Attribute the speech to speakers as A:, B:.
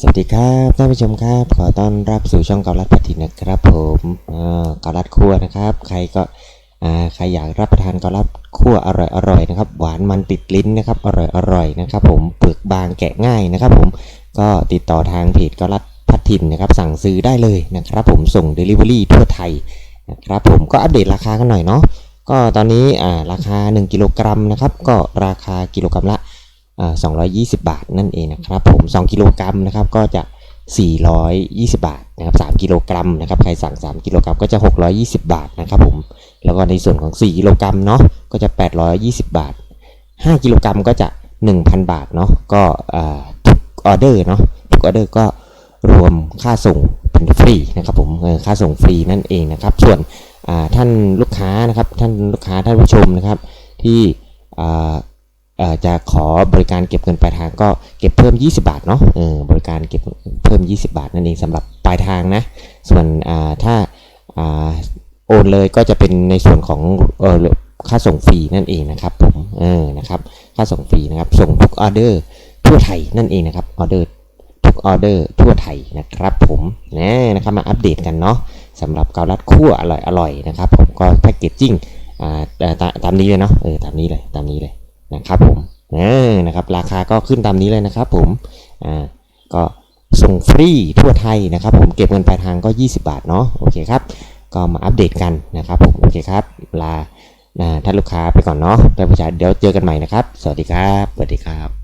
A: สวัสดีครับท่านผู้ชมครับ ขอต้อนรับสู่ช่องเกาลัดพัทินนะครับ ผมเกาลัดคั่วนะครับ ใครก็ใครอยากรับประทานเกาลัดคั่วอร่อยอร่อยนะครับ หวานมันติดลิ้นนะครับ อร่อยอร่อยนะครับ ผมเปลือกบางแกะง่ายนะครับ ผมก็ติดต่อทางเพจเกาลัดพัทินนะครับ สั่งซื้อได้เลยนะครับ ผมส่ง Delivery ทั่วไทยนะครับ ผมก็อัปเดตราคากันหน่อยเนาะก็ตอนนี้อ่าราคา 1 กิโลกรัมนะครับ ก็ราคากิโลกรัมละ 220 บาทนั่นเองนะครับผม 2 กิโลกรัมนะครับก็จะ 420 บาทนะครับ3กิโลกรัมนะครับใครสั่ง 3 กิโลกรัมก็จะ 620 บาทนะครับผมแล้วก็ในส่วนของ 4 กิโลกรัมเนาะก็จะ 820 บาท 5 กิโลกรัมก็จะ 1,000 บาทเนาะก็อ่าทุกออเดอร์เนาะทุกออเดอร์ก็รวมค่าส่งเป็นฟรีนะครับผมค่าส่งฟรีนั่นเองนะครับ ส่วนท่านลูกค้านะครับท่านลูกค้าท่านผู้ชมนะครับที่อ่า จะขอบริการเก็บเงินปลายทางก็เก็บเพิ่ม 20 บาทเนาะเออบริการเก็บเพิ่ม 20 บาทนั่นเองสำหรับปลายทางนะ ส่วนถ้าโอนเลยก็จะเป็นในส่วนของค่าส่งฟรีนั่นเองนะครับผมเออนะครับค่าส่งฟรีนะครับส่งทุกออเดอร์ทั่วไทยนั่นเองนะครับออเดอร์ทุกออเดอร์ทั่วไทยนะครับผมนะนะครับมาอัปเดตกันเนาะสำหรับเกาลัดคั่วอร่อยอร่อยๆนะครับผมก็แพ็กเกจจิ้งอ่าตามนี้เลยเนาะเออตามนี้เลยตามนี้เลย นะครับผมเออนะครับราคาก็ขึ้นตามนี้เลยนะครับผมอ่าก็ส่งฟรีทั่วไทยนะครับ ผมเก็บเงินปลายทางก็ 20 บาทเนาะโอเคครับก็มาอัปเดตกันนะครับผมโอเคครับลาอ่าท่านลูกค้าไปก่อนเนาะท่านผู้ชมเดี๋ยวเจอกันใหม่นะครับ สวัสดีครับสวัสดีครับ